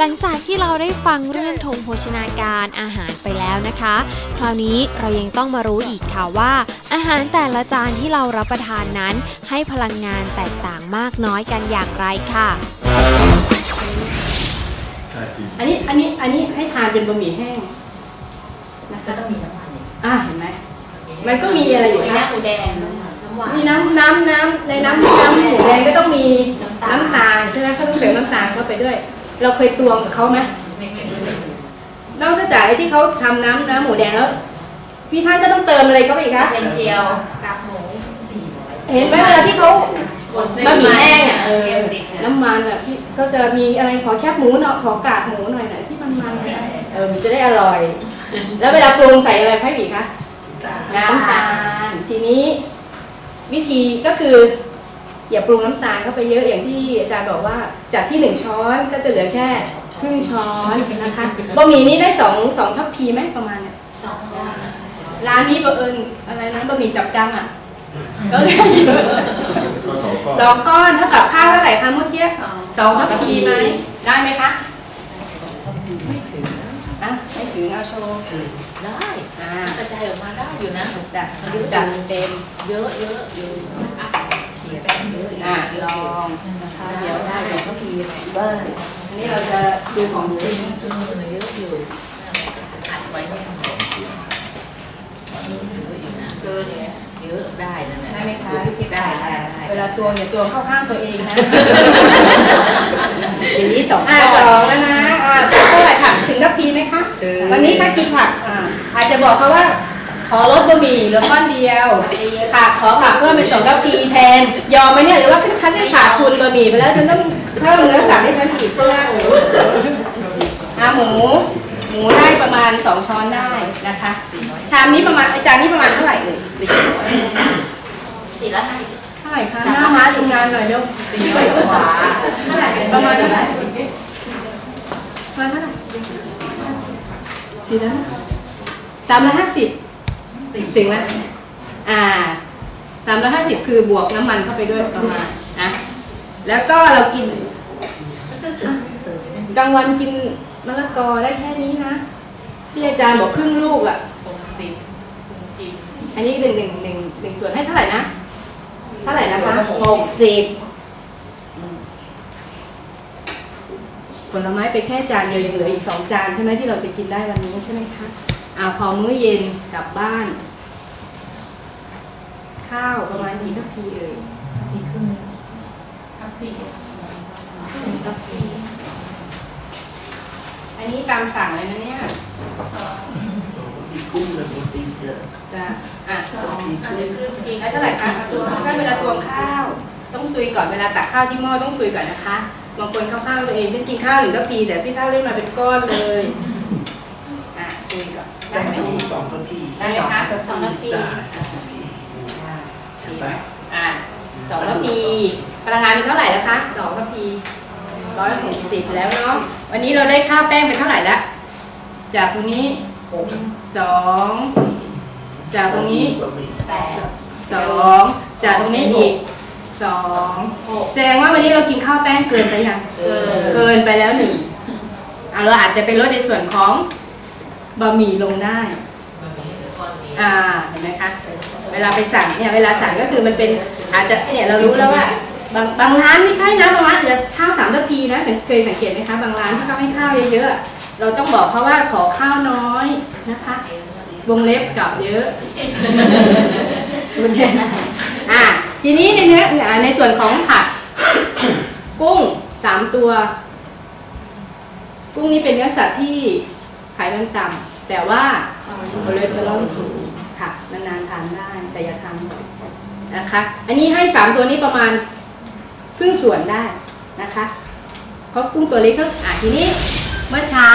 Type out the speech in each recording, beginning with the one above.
หลังจากที่เราได้ฟังเรื่องธงโภชนาการอาหารไปแล้วนะคะ คราวนี้เรายังต้องมารู้อีกค่ะว่า อาหารแต่ละจานที่เรารับประทานนั้น ให้พลังงานแตกต่างมากน้อยกันอย่างไรค่ะอันนี้อันนี้อันนี้ให้ทานเป็นบะหมี่แห้งนะก็คะต้องมีน้ำมันเนี่ยอ่าเห็นไหมมันก็มีอะไรอยู่มีนะน้ำหมูแดงน้ำหวานมีน้ำน้ำน้ำในน้ำน้ำหมูแดงก็ต้องมีน้ำตาลใช่ไหมเขาต้องเติมน้ำตาลเข้าไปด้วย เราเคยตวงกับเขาไหมไม่เคยไม่เคยนอกจากไอ้ที่เขาทำน้ำน้ำหมูแดงแล้วพี่ท่านก็ต้องเติมอะไรเข้าไปอีกคะเป็นเจียวกากหมูสี่ร้อยเห็นไหมเวลาที่เขาคนบะหมี่แห้งอะเออติดนะน้ำมันอะพี่ก็จะมีอะไรขอแคบหมูหน่อยขอกากหมูหน่อยหน่อยที่มันมันๆหน่อยเออมันจะได้อร่อย แล้วเวลาปรุงใส่อะไรให้อีกคะน้ำตาลทีนี้ วิธีก็คือ อย่าปรุงน้ำตาลเข้าไปเยอะอย่างที่อาจารย์บอกว่าจากที่หนึ่งช้อนก็จะเหลือแค่ครึ่งช้อนนะคะบะหมี่นี้ได้สองสองทัพพีไหมประมาณเนี่ยสองร้อยร้านนี้บังเอิญอะไรนะบะหมี่จับกังอะก็เลยเยอะสองก้อนเท่ากับข้าวเท่าไหร่คะเมื่อกี้สองทัพพีไหมได้ไหมคะไม่ถึงอะไม่ถึงเอาโชว์ได้อ่ากระจายออกมาได้อยู่นะจัดจัดเต็มเยอะเยอะอยู่อะเขียนไปเยอะ อะลองนะคะเดี๋ยวได้สองทัพพีเบ้านอันนี้เราจะดูของจริงคือเยอะอยู่อัดไว้เนี่ยเยอะอยู่นะเกินเนี่ยเยอะได้นั่นแหละได้ไหมคะพี่กิ๊ฟได้ได้ได้เวลาตัวอย่าตัวเข้าข้างตัวเองนะทีนี้สองอ่าสองแล้วนะอ่าเท่าไหร่ผักถึงทัพพีไหมคะวันนี้ถ้ากินผักอ่าอาจจะบอกเขาว่า ขอลดบะหมี่เหลือก้อนเดียวผักขอผักเพิ่มเป็นสองทัพพีแทน ยอมไหมเนี่ยหรือว่าฉันได้ขาดทุนบะหมี่ไปแล้วฉันต้องเพิ่มเนื้อสัตว์ให้ฉันอีกใช่ไหมอาหมู หมูได้ประมาณสองช้อนได้นะคะ ชามนี้ประมาณอาจารย์นี่ประมาณเท่าไหร่เอ่ยสี่สี่ร้อยห้าสิบเท่าไหร่คะหน้าม้าทำงานหน่อยเร็วสี่ร้อยกว่าเท่าไหร่ประมาณเท่าไหร่ประมาณเท่าไหร่สี่ร้อยสามร้อยห้าสิบ ถึงไหมอ่าสามร้อยห้าสิบคือบวกน้ำมันเข้าไปด้วยประมาณนะแล้วก็เรากินกลางวันกินมะละกอได้แค่นี้นะพี่อาจารย์บอกครึ่งลูกอะหกสิบอันนี้หนึ่งหนึ่งหนึ่งหนึ่งส่วนให้เท่าไหร่นะเท่าไหร่นะคะหกสิบผลไม้ไปแค่จานเดียวยังเหลืออีกสองจานใช่ไหมที่เราจะกินได้วันนี้ใช่ไหมคะอ่าพอมื้อเย็นกลับบ้าน ข้าวประมาณกี่ทัพพีเอ่ยมีครึ่งกาแฟกาแฟอันนี้ตามสั่งเลยนะเนี่ยมีกุ้งและโปรตีนเยอะจะอะสองทีอันครึ่นี้งครึ่งกินแล้วเท่าไหร่คะตัวถ้าเวลาตวงข้าว ต้องซุยก่อนเวลาตักข้าวที่หม้อต้องซุยก่อนนะคะบางคนข้าวข้าวตัวเองฉันกินข้าวหนึ่งทัพพีแต่พี่ท่าเล่นมาเป็นก้อนเลยอะซุยก่อนได้สองสองนาทีได้ไหมคะสองน อะสองทัพพีพลังงานเป็นเท่าไหร่แล้วคะสองทัพพีร้อยหกสิบแล้วเนาะวันนี้เราได้ข้าวแป้งเป็นเท่าไหร่แล้วจากตรงนี้สองจากตรงนี้บะหมี่แปดสองจากตรงนี้อีกสองแสดงว่าวันนี้เรากินข้าวแป้งเกินไปยังเกินเกินไปแล้วหนึ่งอะเราอาจจะเป็นลดในส่วนของบะหมี่ลงได้มันมีเหลือก้อนนี้อ่าเห็นไหมคะ เวลาไปสั่งเนี่ยเวลาสั่งก็คือมันเป็นอาจจะเนี่ยเรารู้แล้วว่าบางบางร้านไม่ใช่นะบางร้านอาจจะข้าวสามทัพพีนะเคยสังเกตไหมคะบางร้านที่เขาให้ข้าวเยอะๆเราต้องบอกเขาว่าขอข้าวน้อยนะคะวงเล็บกับเยอะวงเล็บอะทีนี้ในเนื้ออ่าในส่วนของผักกุ้งสามตัว กุ้งนี่เป็นเนื้อสัตว์ที่ไขมันต่ำแต่ว่าคอเลสเตอรอลสูงค่ะนานๆทานได้ แต่อย่าทานะคะ อันนี้ให้สามตัวนี้ประมาณครึ่งส่วนได้นะคะเพราะกุ้งตัวเล็กก็อะทีนี้เมื่อเช้า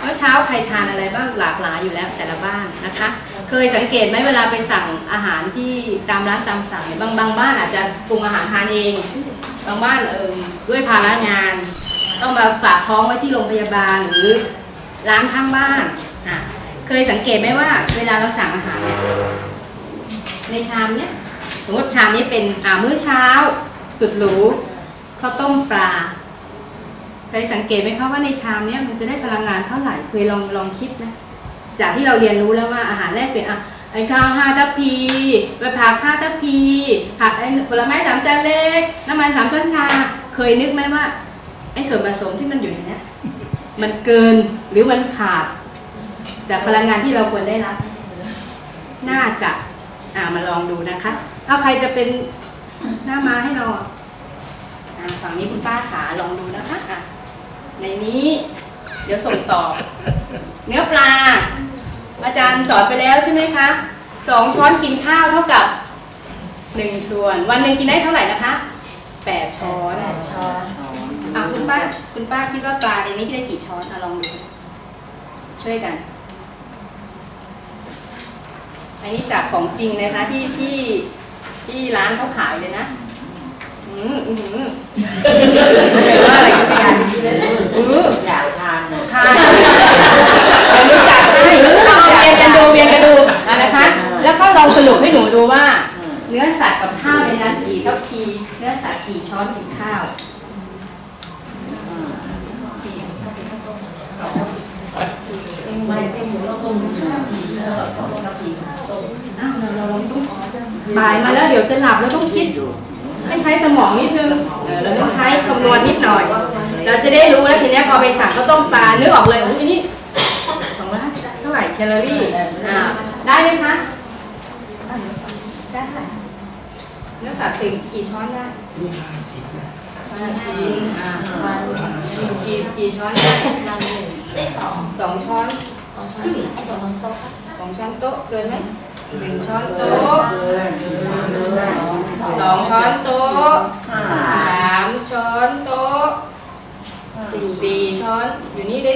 เมื่อเช้าใครทานอะไรบ้างหลากหลายอยู่แล้วแต่ละบ้านนะคะ เคยสังเกตไหมเวลาไปสั่งอาหารที่ตามร้านตามสั่งเนี่ยบางบางบ้านอาจจะปรุงอาหารทานเอง บางบ้านเออด้วยภาระงาน ต้องมาฝากท้องไว้ที่โรงพยาบาลหรือร้านข้างบ้านอะเคยสังเกตไหมว่าเวลาเราสั่งอาหารเนี่ย ในชามเนี้ยสมมติชามนี้เป็นอ่ามื้อเช้า สุดหรูข้าวต้มปลาเคยสังเกตไหมคะว่าในชามเนี้ยมันจะได้พลังงานเท่าไหร่เคยลองลองคิดไหมจากที่เราเรียนรู้แล้วว่าอาหารแรกเป็นอะไอ้ข้าวห้าทัพพีใบผักห้าทัพพีผักไอ้ผลไม้สามจานเล็กน้ำมันสามช้อนชา เคยนึกไหมว่าไอ้ส่วนผสมที่มันอยู่ในเนี้ยมันเกินหรือมันขาด จากพลังงานที่เราควรได้รับ น่าจะ อ่ามาลองดูนะคะ เอาใครจะเป็นหน้ามาให้เราอะอ่าฝั่งนี้คุณป้าขาลองดูนะคะอะในนี้ เดี๋ยวส่งต่อ เนื้อปลา อาจารย์สอนไปแล้วใช่ไหมคะสองช้อนกินข้าวเท่ากับหนึ่งส่วน วันหนึ่งกินได้เท่าไหร่นะคะแปดช้อนช้อนอะคุณป้าคุณป้าคิดว่าปลาในนี้ได้กี่ช้อนอะลองดูช่วยกัน อันนี้จากของจริงนะคะที่ที่ที่ร้านเขาขายเลยนะอืมอืมอืมว่าอะไรกันเนี่ยอืออยากทานทานเดี๋ยวรู้จักให้เวียนกันดูเวียนกันดูอะนะคะ แล้วก็ลองสรุปให้หนูดูว่า เนื้อสัตว์กับข้าวในนั้นกี่ทัพพีเนื้อสัตว์กี่ช้อนกินข้าวไม่เป็นหมูเราต้มข้าวผีแล้วก็สองกะปิ อ้าวเราเราลองต้องบ่ายมาแล้วเดี๋ยวจะหลับแล้วต้องคิดให้ใช้สมองนิดนึงเออเราต้องใช้คำนวณนิดหน่อย เราจะได้รู้แล้วทีเนี้ยพอไปสั่งข้าวต้มปลานึกออกเลยโอ้ยนี่สองร้อยห้าสิบเท่าไหร่แคลอรี่อ่าได้ไหมคะได้เท่าไหร่เนื้อสัตว์ถึงกี่ช้อนได้มีห้าสิบนะห้าสิบอ่าวันกี่กี่ช้อนได้วันหนึ่งได้สองสองช้อนสองช้อนไอ้สองช้อนโต๊ะสองช้อนโต๊ะเกินไหม หนึ่งช้อนโต๊ะเกินเกินเกินสองช้อนโต๊ะสามช้อนโต๊ะสี่สี่ช้อนอยู่นี่ได้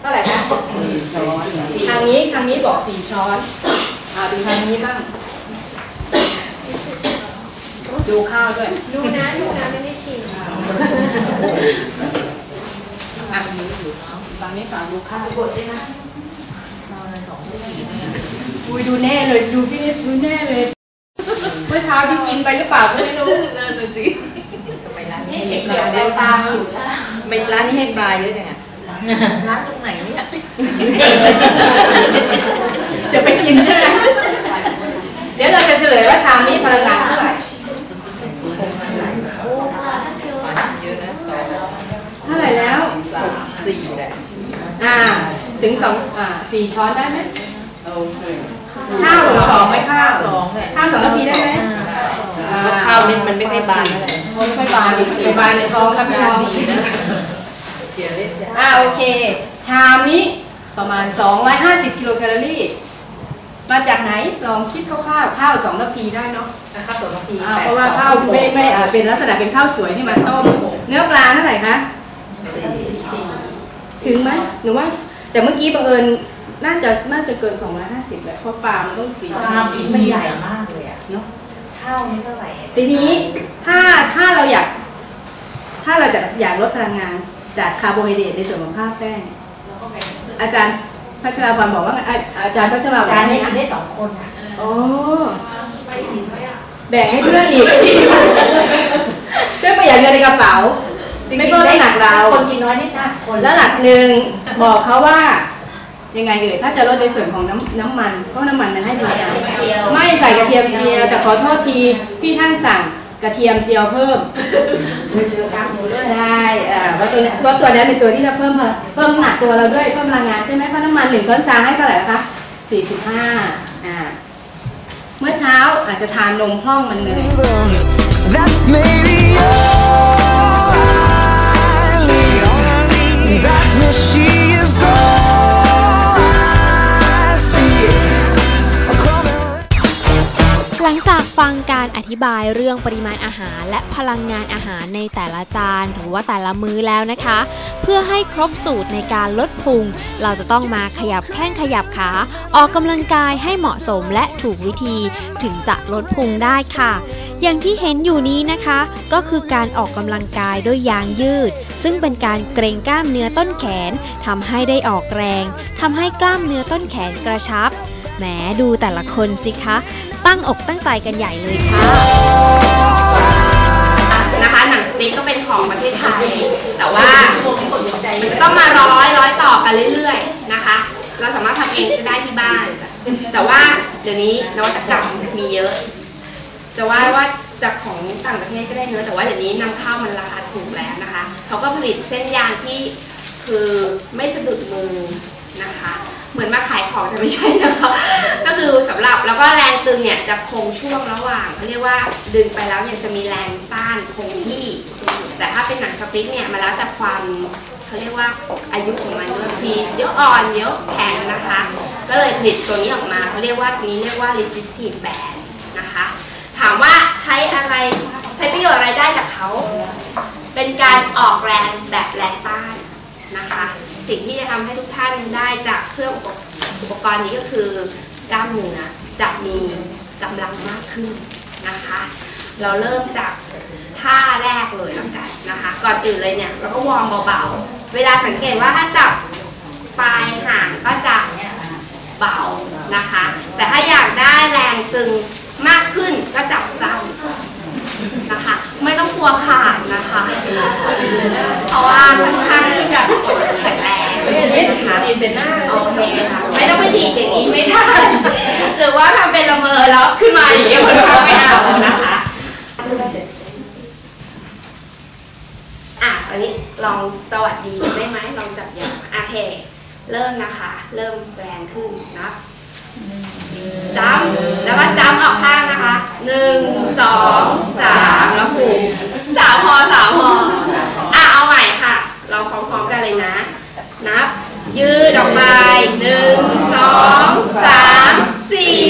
เท่าไหร่คะทางนี้ทางนี้บอกสี่ช้อนอ่าดูทางนี้บ้างดูข้าวด้วยดูนะดูนะไม่ได้ชิมอะฟังนี้ฟังดูข้าวบดด้วยนะนอนสองกะปิเนี่ย อุ้ยดูแน่เลยดูพี่นิดดูแน่เลย เมื่อเช้าที่กินไปหรือเปล่าก็ไม่รู้นั่นน่ะสิไปร้านนี้นี่เห็เห็นนเดี๋เดี๋ยยววเดี๋เดี๋ยยววตาตามมออยู่ยู่ร้านนี้ให้ปลาเยอะจังอะร้านตรงไหนเนี่ยจะไปกินใช่ไหมเดี๋ยวเราจะเฉลยว่าชามนี้พลังงานเท่าไหร่โอ้ปลาเยอะเยอะนะสองเท่าไหร่แล้วสามสี่แหละอ่า ถึงสองอ่าสี่ช้อนได้ไหมโอเค ข้าวถึงสองไหมข้าวสองแหละข้าวสองนาทีได้ไหมอ่ข้าวเม็ดมันไม่ค่อยบานเท่าไหร่ไม่ค่อยบานดิไปบานในท้องครับพี่น้องเชียร์เลยเชียร์อ่าโอเค ชามนี้ประมาณ 250 กิโลแคลอรี่ มาจากไหนลองคิดคร่าวๆข้าวสองนาทีได้เนาะข้าวสองนาทีอ่าเพราะว่าข้าวไม่ไม่อ่าเป็นลักษณะเป็นข้าวสวยที่มาต้มเนื้อปลาเท่าไหร่คะถึงไหมหนูว่า แต่เมื่อกี้บังเอิญ น่าจะน่าจะเกิน 250แหละเพราะปลามันต้องสีชามชิ้นมันใหญ่มากเลยอะเนาะข้าวนี่เท่าไหร่ทีนี้ถ้าถ้าเราอยาก ถ้าเราจะอยากลดพลังงานจากคาร์โบไฮเดรตในส่วนของข้าวแป้งแล้วก็แบ่งอาจารย์พัชราพรบอกว่าไงอะอาจารย์พัชราบอกจานว่าไงนี้กินนะได้สองคนอะโอ้แบ่งให้เพื่อนอีกช่วยประหยัดเงินในกระเป๋าไม่เพิ่มน้ำหนักเราคนกินน้อยที่สุดคนแล้วหลักหนึ่งบอกเขาว่า ยังไงเอ่ยถ้าจะลดในส่วนของน้ำน้ำมันเพราะน้ำมันมันให้พลังงานเจียวไม่ใส่กระเทียมเจียวแต่ขอโทษทีพี่ท่านสั่งกระเทียมเจียวเพิ่มใช่อ่าเพราะตัวนี้เพราะตัวนี้เป็นตัวที่จะเพิ่มเพิ่มน้ำหนักตัวเราด้วยเพิ่มพลังงานใช่ไหมเพราะน้ำมันหนึ่งช้อนชาให้เท่าไหร่นะคะ45อ่าเมื่อเช้าอาจจะทานนมพร่องมันเหนื่อย That may be all I need. Darkness, she หลังจากฟังการอธิบายเรื่องปริมาณอาหาร และพลังงานอาหารในแต่ละจานหรือว่าแต่ละมื้อแล้วนะคะ เพื่อให้ครบสูตรในการลดพุง เราจะต้องมาขยับแข้งขยับขา ออกกำลังกายให้เหมาะสมและถูกวิธีถึงจะลดพุงได้ค่ะ อย่างที่เห็นอยู่นี้นะคะ ก็คือการออกกำลังกายด้วยยางยืด ซึ่งเป็นการเกรงกล้ามเนื้อต้นแขนทำให้ได้ออกแรงทำให้กล้ามเนื้อต้นแขนกระชับ แหมดูแต่ละคนสิคะ ตั้งอกตั้งใจกันใหญ่เลยค่ะ นะคะหนังปิ๊กก็เป็นของประเทศไทย แต่ว่าต้องมาร้อยร้อยต่อกันเรื่อยๆนะคะ เราสามารถทำเองก็ได้ที่บ้าน แต่ว่าเดี๋ยวนี้นวัตกรรมมีเยอะ จะว่าว่าจากของต่างประเทศก็ได้เนื้อแต่ว่าเดี๋ยวนี้นำเข้ามันราคาถูกแล้วนะคะเขาก็ผลิตเส้นยางที่คือไม่สะดุดมือนะคะ เหมือนมาขายของแต่ไม่ใช่นะคะก็คือสำหรับแล้วก็แรงตึงเนี่ยจะคงช่วงระหว่างเขาเรียกว่าดึงไปแล้วเนี่ยจะมีแรงต้านคงที่แต่ถ้าเป็นหนังสติ๊กเนี่ยมันแล้วแต่ความเขาเรียกว่าอายุของมันด้วยพีเดี๋ยวอ่อนเดี๋ยวแข็งนะคะ ก็เลยผลิตตัวนี้ออกมาเขาเรียกว่านี้เรียกว่า resistive band นะคะ ถามว่าใช้อะไรใช้ประโยชน์อะไรได้จากเขา เป็นการออกแรงแบบแรงต้านนะคะ สิ่งที่จะทำให้ทุกท่านได้จากเครื่องอุปกรณ์นี้ก็คือกล้ามเนื้อจะมีกำลังมากขึ้นนะคะ เราเริ่มจากท่าแรกเลยแล้วกันนะคะ ก่อนอื่นเลยเนี่ยเราก็วอร์มเบาๆ เวลาสังเกตว่าถ้าจับปลายห่างก็จะเบานะคะ แต่ถ้าอยากได้แรงตึงมากขึ้นก็จับสั้นนะคะ ไม่ต้องกลัวขาดนะคะ เพราะว่าค่อนข้างที่จะแข็ง แรงนะคะดีเซน่าโอเคค่ะไม่ต้องไปดีดอย่างนี้ไม่ได้ หรือว่าทำเป็นละเมอแล้วขึ้นมาอย่างนี้คนก็ไม่เอานะคะอะอันนี้ลองสวัสดีได้ไหมลองจับยางโอเค เริ่มนะคะ เริ่มแรงขึ้นนับจัมแล้วก็จัมออกข้างนะคะหนึ่งสองสามแล้วผูกสามพอสามพออะเอาใหม่ค่ะ เราพร้อมๆกันเลยนะ นับ ยืดออกไปหนึ่งสองสามสี่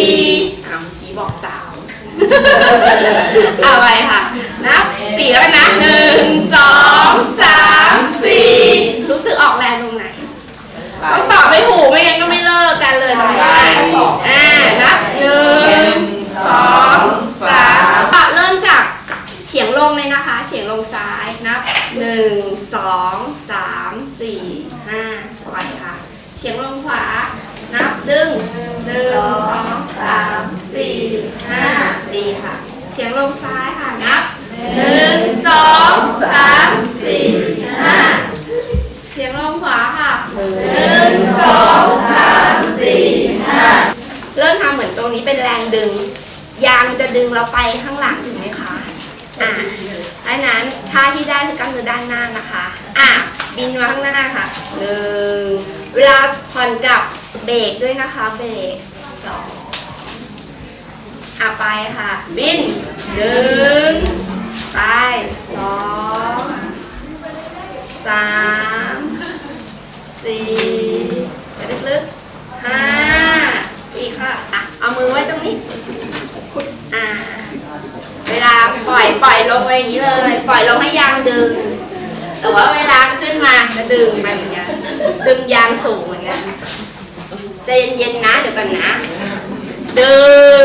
อะเมื่อกี้บอกสามเอาไปค่ะนับสี่แล้วกันนะหนึ่งสองสามสี่รู้สึกออกแรงตรงไหนต้องตอบไม่ถูกไม่งั้นก็ไม่เลิกกันเลยตรงนี้อ่านับหนึ่งสองสามอะเริ่มจากเฉียงลงเลยนะคะ เฉียงลงซ้ายนับหนึ่งสองสามสี่ห้าไปค่ะ เฉียงลงขวา นับดึงหนึ่งสองสามสี่ห้าดีค่ะ เฉียงลงซ้ายค่ะ นับหนึ่งสองสามสี่ห้าเฉียงลงขวาค่ะหนึ่งสองสามสี่ห้าเริ่มทำเหมือนตรงนี้เป็นแรงดึง ยางจะดึงเราไปข้างหลังถูกไหมคะอะอันนั้นท่าที่ได้คือกล้ามเนื้อด้านหน้านะคะ อะบินมาข้างหน้าค่ะหนึ่งเวลาผ่อนกลับเบรกด้วยนะคะ เบรกสองอะไปค่ะ บินหนึ่งไปสองสามสี่ไปลึกๆห้าอีกค่ะ อะ เอามือไว้ตรงนี้ อ่า เวลาปล่อยปล่อยลงไปอย่างนี้เลย ปล่อยลงให้ยางดึง แต่ว่าเวลาขึ้นมาจะดึงไปเหมือนกันดึงยางสูงเหมือนกันใจเย็นๆนะเดี๋ยวกันนะ ดึ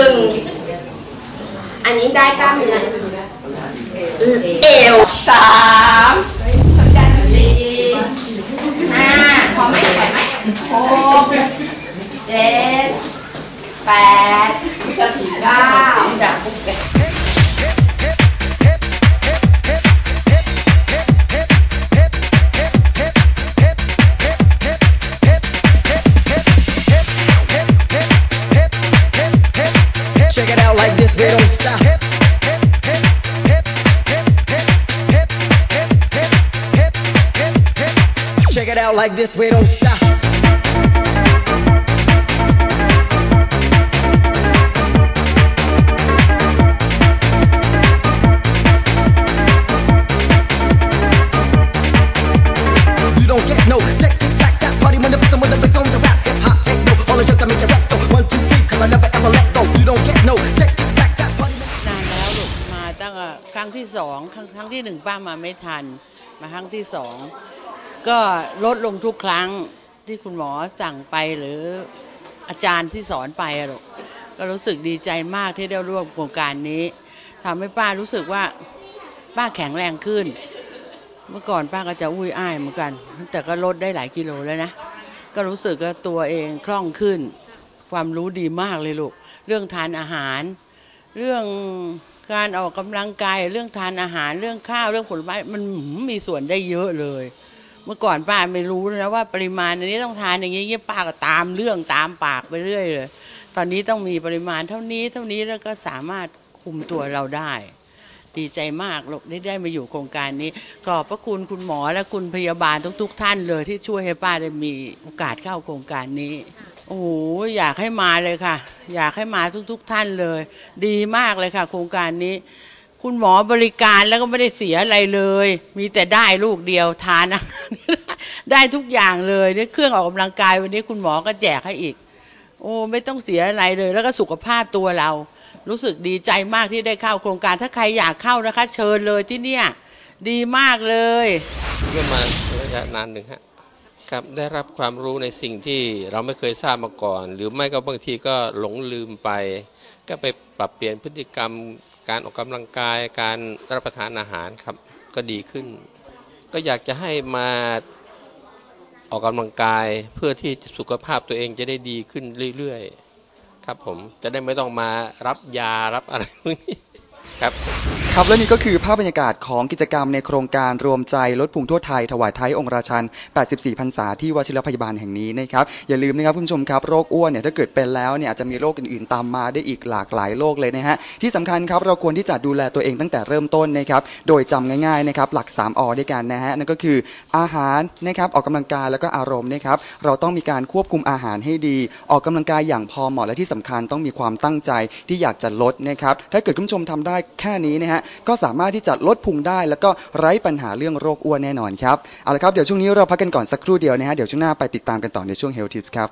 ง อันนี้ได้กล้ามเนื้อเอวสามสี่ห้าพอไหมไหวไหมหกเจ็ด แปดเก้า Check it out like this, we don't stop. Check it out like this, we don't stop. It's on the rap hip hop techno all the junk that make it recto one two three cause I never ever let go you don't get no tick tick tack that party นานแล้วลูกมาตั้งแต่ครั้งที่สองครั้งครั้งที่หนึ่งป้ามาไม่ทัน มาครั้งที่สองก็ลดลงทุกครั้งที่คุณหมอสั่งไปหรืออาจารย์ที่สอนไปอะลูกก็รู้สึกดีใจมากที่ได้ร่วมโครงการนี้ทำให้ป้ารู้สึกว่าป้าแข็งแรงขึ้น เมื่อก่อนป้าก็จะอุ้ยอ้ายเหมือนกัน แต่ก็ลดได้หลายกิโลแล้วนะ ก็รู้สึกว่าตัวเองคล่องขึ้น ความรู้ดีมากเลยลูก เรื่องทานอาหาร เรื่องการออกกำลังกาย เรื่องทานอาหาร เรื่องข้าว เรื่องผลไม้ มันมีส่วนได้เยอะเลย เมื่อก่อนป้าไม่รู้นะว่าปริมาณอันนี้ต้องทานอย่างนี้เงี้ยป้าก็ตามเรื่องตามปากไปเรื่อยเลย ตอนนี้ต้องมีปริมาณเท่านี้เท่านี้แล้วก็สามารถคุมตัวเราได้ ดีใจมากลูกได้ได้มาอยู่โครงการนี้ ขอบพระคุณคุณหมอและคุณพยาบาลทุก ๆ ท่านเลยที่ช่วยให้ป้าได้มีโอกาสเข้าโครงการนี้ โอ้โหอยากให้มาเลยค่ะ อยากให้มาทุก ๆ ท่านเลย ดีมากเลยค่ะ โครงการนี้ คุณหมอบริการแล้วก็ไม่ได้เสียอะไรเลย มีแต่ได้ลูกเดียวทานอาหารได้ทุกอย่างเลยเนี่ยเครื่องออกกำลังกายวันนี้คุณหมอก็แจกให้อีก โอ้ไม่ต้องเสียอะไรเลย แล้วก็สุขภาพตัวเรา รู้สึกดีใจมากที่ได้เข้าโครงการถ้าใครอยากเข้านะคะ เชิญเลยที่เนี่ยดีมากเลยก็มาระยะนานหนึ่งฮะครับได้รับความรู้ในสิ่งที่เราไม่เคยทราบมาก่อน หรือไม่ก็บางทีก็หลงลืมไป ก็ไปปรับเปลี่ยนพฤติกรรม การออกกำลังกายการรับประทานอาหารครับก็ดีขึ้น ก็อยากจะให้มาออกกำลังกายเพื่อที่สุขภาพตัวเองจะได้ดีขึ้นเรื่อยๆ ครับผมจะได้ไม่ต้องมารับยารับอะไรพวกนี้ครับ ครับและนี่ก็คือภาพบรรยากาศของกิจกรรมในโครงการรวมใจลดพุงทั่วไทย ถวายไทยองค์ราชัน 84 พรรษาที่วชิรพยาบาลแห่งนี้นะครับ อย่าลืมนะครับคุณผู้ชมครับโรคอ้วนเนี่ยถ้าเกิดเป็นแล้วเนี่ยอาจจะมีโรคอื่นๆตามมาได้อีกหลากหลายโรคเลยนะฮะที่สำคัญครับเราควรที่จะดูแลตัวเองตั้งแต่เริ่มต้นนะครับโดยจำง่ายๆนะครับหลัก 3อด้วยกันนะฮะนั่นก็คืออาหารนะครับออกกำลังกายแล้วก็อารมณ์นะครับเราต้องมีการควบคุมอาหารให้ดี ออกกำลังกายอย่างพอเหมาะและที่สำคัญต้องมีความตั้งใจที่อยากจะลดนะครับถ้าเกิดคุณผู้ชมทำได้แค่นี้นะฮะก็สามารถที่จะลดพุงได้ แล้วก็ไร้ปัญหาเรื่องโรคอ้วนแน่นอนครับเอาละครับเดี๋ยวช่วงนี้เราพักกันก่อนสักครู่เดียวนะฮะเดี๋ยวช่วงหน้าไปติดตามกันต่อในช่วง Health Tips ครับ